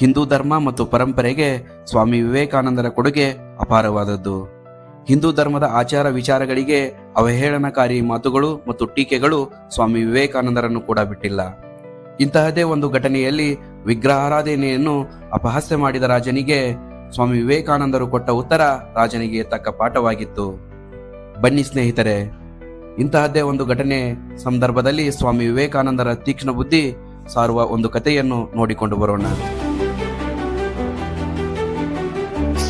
ಹಿಂದೂ ಧರ್ಮ ಮತ್ತು ಪರಂಪರೆಗೆ ಸ್ವಾಮಿ ವಿವೇಕಾನಂದರ ಕೊಡುಗೆ ಅಪಾರವಾದದ್ದು. ಹಿಂದೂ ಧರ್ಮದ ಆಚಾರ ವಿಚಾರಗಳಿಗೆ ಅವಹೇಳನಕಾರಿ ಮಾತುಗಳು ಮತ್ತು ಟೀಕೆಗಳು ಸ್ವಾಮಿ ವಿವೇಕಾನಂದರನ್ನು ಕೂಡ ಬಿಟ್ಟಿಲ್ಲ. ಇಂತಹದೇ ಒಂದು ಘಟನೆಯಲ್ಲಿ ವಿಗ್ರಹಾರಾಧನೆಯನ್ನು ಅಪಹಾಸ್ಯ ಮಾಡಿದ ರಾಜನಿಗೆ ಸ್ವಾಮಿ ವಿವೇಕಾನಂದರು ಕೊಟ್ಟ ಉತ್ತರ ರಾಜನಿಗೆ ತಕ್ಕ ಪಾಠವಾಗಿತ್ತು. ಬನ್ನಿ ಸ್ನೇಹಿತರೆ, ಇಂತಹದ್ದೇ ಒಂದು ಘಟನೆ ಸಂದರ್ಭದಲ್ಲಿ ಸ್ವಾಮಿ ವಿವೇಕಾನಂದರ ತೀಕ್ಷ್ಣ ಬುದ್ಧಿ ಸಾರುವ ಒಂದು ಕಥೆಯನ್ನು ನೋಡಿಕೊಂಡು ಬರೋಣ.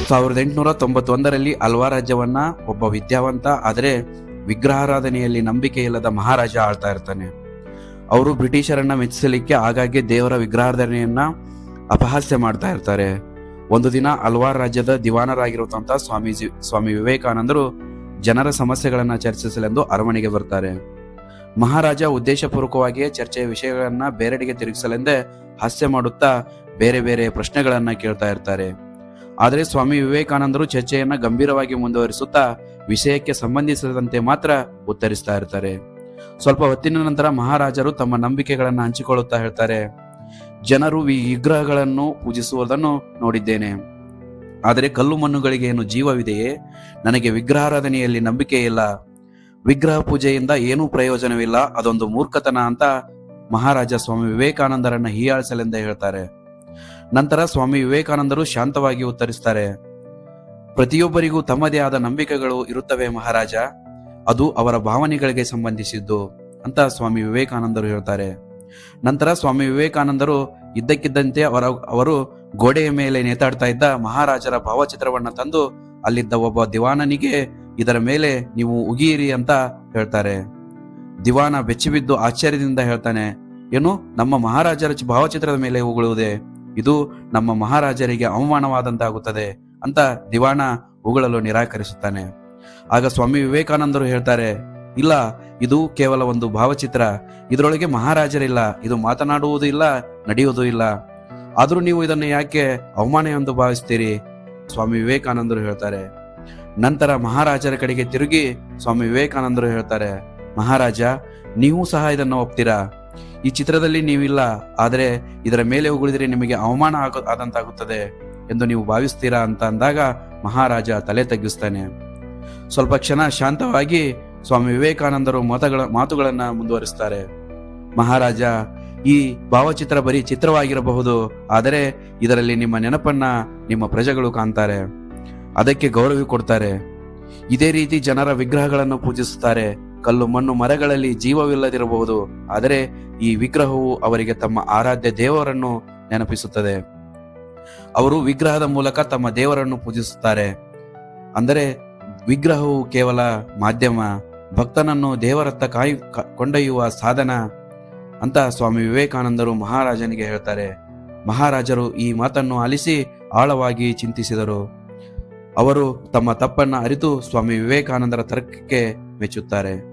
ಸಾವಿರದ ಎಂಟುನೂರ ತೊಂಬತ್ತೊಂದರಲ್ಲಿ ಅಲ್ವಾ ರಾಜ್ಯವನ್ನ ಒಬ್ಬ ವಿದ್ಯಾವಂತ, ಆದರೆ ವಿಗ್ರಹಾರಾಧನೆಯಲ್ಲಿ ನಂಬಿಕೆ ಇಲ್ಲದ ಮಹಾರಾಜ ಆಳ್ತಾ ಇರ್ತಾನೆ. ಅವರು ಬ್ರಿಟಿಷರನ್ನ ಮೆಚ್ಚಿಸಲಿಕ್ಕೆ ಆಗಾಗ್ಗೆ ದೇವರ ವಿಗ್ರಹಾರಾಧನೆಯನ್ನ ಅಪಹಾಸ್ಯ ಮಾಡ್ತಾ ಇರ್ತಾರೆ. ಒಂದು ದಿನ ಅಲ್ವಾರ್ ರಾಜ್ಯದ ದಿವಾನರಾಗಿರುವಂತಹ ಸ್ವಾಮೀಜಿ, ಸ್ವಾಮಿ ವಿವೇಕಾನಂದರು ಜನರ ಸಮಸ್ಯೆಗಳನ್ನ ಚರ್ಚಿಸಲೆಂದು ಅರಮನೆಗೆ ಬರ್ತಾರೆ. ಮಹಾರಾಜ ಉದ್ದೇಶಪೂರ್ವಕವಾಗಿಯೇ ಚರ್ಚೆಯ ವಿಷಯಗಳನ್ನ ಬೇರೆಡೆಗೆ ತಿರುಗಿಸಲೆಂದೇ ಹಾಸ್ಯ ಮಾಡುತ್ತಾ ಬೇರೆ ಬೇರೆ ಪ್ರಶ್ನೆಗಳನ್ನ ಕೇಳ್ತಾ ಇರ್ತಾರೆ. ಆದರೆ ಸ್ವಾಮಿ ವಿವೇಕಾನಂದರು ಚರ್ಚೆಯನ್ನ ಗಂಭೀರವಾಗಿ ಮುಂದುವರಿಸುತ್ತಾ ವಿಷಯಕ್ಕೆ ಸಂಬಂಧಿಸಿದಂತೆ ಮಾತ್ರ ಉತ್ತರಿಸ್ತಾ ಇರ್ತಾರೆ. ಸ್ವಲ್ಪ ಹೊತ್ತಿನ ನಂತರ ಮಹಾರಾಜರು ತಮ್ಮ ನಂಬಿಕೆಗಳನ್ನು ಹಂಚಿಕೊಳ್ಳುತ್ತಾ ಹೇಳ್ತಾರೆ. ಜನರು ಈ ವಿಗ್ರಹಗಳನ್ನು ಪೂಜಿಸುವುದನ್ನು ನೋಡಿದ್ದೇನೆ. ಆದರೆ ಕಲ್ಲು ಮಣ್ಣುಗಳಿಗೆ ಏನು ಜೀವವಿದೆಯೇ? ನನಗೆ ವಿಗ್ರಹಾರಾಧನೆಯಲ್ಲಿ ನಂಬಿಕೆ ಇಲ್ಲ. ವಿಗ್ರಹ ಪೂಜೆಯಿಂದ ಏನೂ ಪ್ರಯೋಜನವಿಲ್ಲ. ಅದೊಂದು ಮೂರ್ಖತನ ಅಂತ ಮಹಾರಾಜ ಸ್ವಾಮಿ ವಿವೇಕಾನಂದರನ್ನ ಹೀಯಾಳಿಸಲೆಂದೇ ಹೇಳ್ತಾರೆ. ನಂತರ ಸ್ವಾಮಿ ವಿವೇಕಾನಂದರು ಶಾಂತವಾಗಿ ಉತ್ತರಿಸ್ತಾರೆ ಪ್ರತಿಯೊಬ್ಬರಿಗೂ ತಮ್ಮದೇ ಆದ ನಂಬಿಕೆಗಳು ಇರುತ್ತವೆ ಮಹಾರಾಜ, ಅದು ಅವರ ಭಾವನೆಗಳಿಗೆ ಸಂಬಂಧಿಸಿದ್ದು, ಅಂತ ಸ್ವಾಮಿ ವಿವೇಕಾನಂದರು ಹೇಳ್ತಾರೆ. ನಂತರ ಸ್ವಾಮಿ ವಿವೇಕಾನಂದರು ಇದ್ದಕ್ಕಿದ್ದಂತೆ ಅವರ, ಅವರು ಗೋಡೆಯ ಮೇಲೆ ನೇತಾಡ್ತಾ ಇದ್ದ ಮಹಾರಾಜರ ಭಾವಚಿತ್ರವನ್ನ ತಂದು ಅಲ್ಲಿದ್ದ ಒಬ್ಬ ದಿವಾನನಿಗೆ, ಇದರ ಮೇಲೆ ನೀವು ಉಗಿಯಿರಿ ಅಂತ ಹೇಳ್ತಾರೆ. ದಿವಾನ ಬೆಚ್ಚಿಬಿದ್ದು ಆಶ್ಚರ್ಯದಿಂದ ಹೇಳ್ತಾನೆ, ಏನು, ನಮ್ಮ ಮಹಾರಾಜರ ಭಾವಚಿತ್ರದ ಮೇಲೆ ಉಗುಳುವುದೇ? ಇದು ನಮ್ಮ ಮಹಾರಾಜರಿಗೆ ಅವಮಾನವಾದಂತಾಗುತ್ತದೆ ಅಂತ ದಿವಾಣ ಉಗುಳಲು ನಿರಾಕರಿಸುತ್ತಾನೆ. ಆಗ ಸ್ವಾಮಿ ವಿವೇಕಾನಂದರು ಹೇಳ್ತಾರೆ, ಇಲ್ಲ, ಇದು ಕೇವಲ ಒಂದು ಭಾವಚಿತ್ರ. ಇದರೊಳಗೆ ಮಹಾರಾಜರಿಲ್ಲ, ಇದು ಮಾತನಾಡುವುದು ಇಲ್ಲ, ನಡೆಯುವುದೂ ಇಲ್ಲ. ಆದರೂ ನೀವು ಇದನ್ನು ಯಾಕೆ ಅವಮಾನ ಎಂದು ಭಾವಿಸ್ತೀರಿ ಸ್ವಾಮಿ ವಿವೇಕಾನಂದರು ಹೇಳ್ತಾರೆ. ನಂತರ ಮಹಾರಾಜರ ಕಡೆಗೆ ತಿರುಗಿ ಸ್ವಾಮಿ ವಿವೇಕಾನಂದರು ಹೇಳ್ತಾರೆ, ಮಹಾರಾಜ, ನೀವು ಸಹ ಇದನ್ನು ಒಪ್ತೀರಾ? ಈ ಚಿತ್ರದಲ್ಲಿ ನೀವಿಲ್ಲ, ಆದರೆ ಇದರ ಮೇಲೆ ಉಗುಳಿದರೆ ನಿಮಗೆ ಅವಮಾನ ಆಗ, ಆದಂತಾಗುತ್ತದೆ ಎಂದು ನೀವು ಭಾವಿಸ್ತೀರಾ ಅಂತ ಅಂದಾಗ ಮಹಾರಾಜ ತಲೆ ತಗ್ಗಿಸ್ತಾನೆ. ಸ್ವಲ್ಪ ಕ್ಷಣ ಶಾಂತವಾಗಿ ಸ್ವಾಮಿ ವಿವೇಕಾನಂದರು ಮತಗಳ, ಮಾತುಗಳನ್ನು ಮುಂದುವರಿಸ್ತಾರೆ. ಮಹಾರಾಜ, ಈ ಭಾವಚಿತ್ರ ಬರೀ ಚಿತ್ರವಾಗಿರಬಹುದು, ಆದರೆ ಇದರಲ್ಲಿ ನಿಮ್ಮ ನೆನಪನ್ನ ನಿಮ್ಮ ಪ್ರಜೆಗಳು ಕಾಣ್ತಾರೆ. ಅದಕ್ಕೆ ಗೌರವ ಕೊಡ್ತಾರೆ. ಇದೇ ರೀತಿ ಜನರ ವಿಗ್ರಹಗಳನ್ನು ಪೂಜಿಸುತ್ತಾರೆ. ಕಲ್ಲು ಮಣ್ಣು ಮರಗಳಲ್ಲಿ ಜೀವವಿಲ್ಲದಿರಬಹುದು, ಆದರೆ ಈ ವಿಗ್ರಹವು ಅವರಿಗೆ ತಮ್ಮ ಆರಾಧ್ಯ ದೇವರನ್ನು ನೆನಪಿಸುತ್ತದೆ. ಅವರು ವಿಗ್ರಹದ ಮೂಲಕ ತಮ್ಮ ದೇವರನ್ನು ಪೂಜಿಸುತ್ತಾರೆ. ಅಂದರೆ ವಿಗ್ರಹವು ಕೇವಲ ಮಾಧ್ಯಮ, ಭಕ್ತನನ್ನು ದೇವರತ್ತ ಕಾಯು ಕೊಂಡೊಯ್ಯುವ ಸಾಧನ ಅಂತ ಸ್ವಾಮಿ ವಿವೇಕಾನಂದರು ಮಹಾರಾಜನಿಗೆ ಹೇಳ್ತಾರೆ. ಮಹಾರಾಜರು ಈ ಮಾತನ್ನು ಆಲಿಸಿ ಆಳವಾಗಿ ಚಿಂತಿಸಿದರು. ಅವರು ತಮ್ಮ ತಪ್ಪನ್ನ ಅರಿತು ಸ್ವಾಮಿ ವಿವೇಕಾನಂದರ ತರ್ಕಕ್ಕೆ ಮೆಚ್ಚುತ್ತಾರೆ.